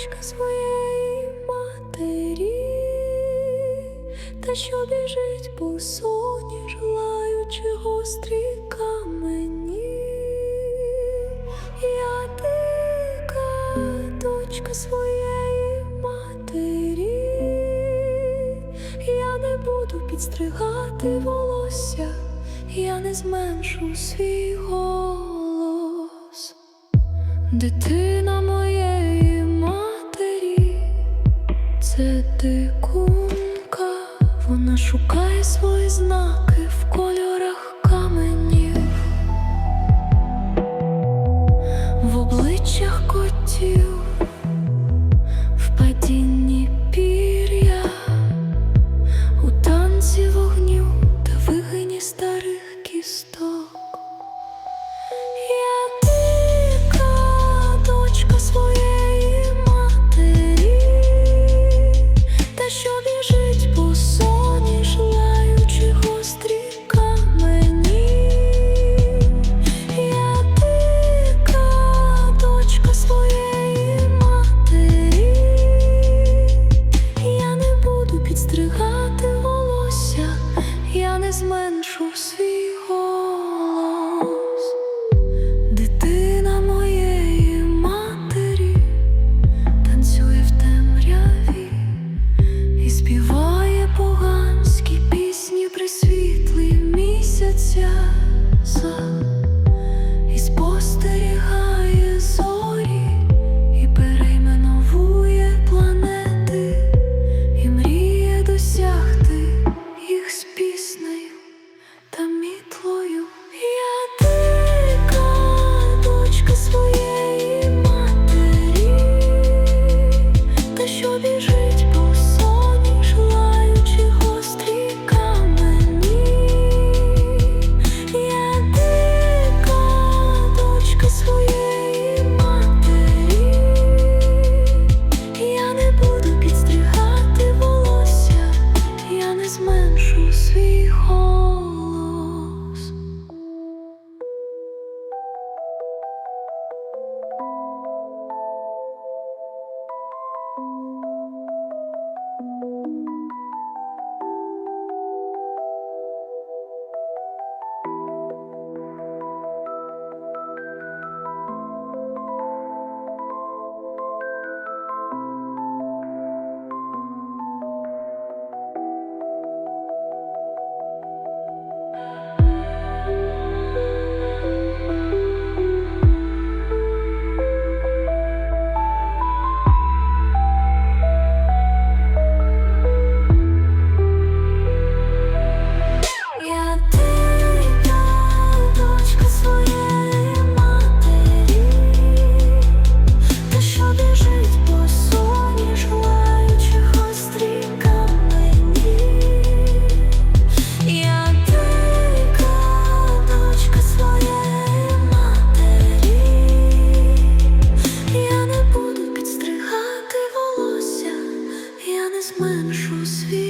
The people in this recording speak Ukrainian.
дочка своєї матері, та що біжить по соні, лаючи гострі камені. Я дика дочка своєї матері, я не буду підстригати волосся, я не зменшу свій голос. Дитина моєї дикунка, вона шукає свої знаки в кольорах каменів, в обличчях котів, підстригати волосся, я не змен. душу свій.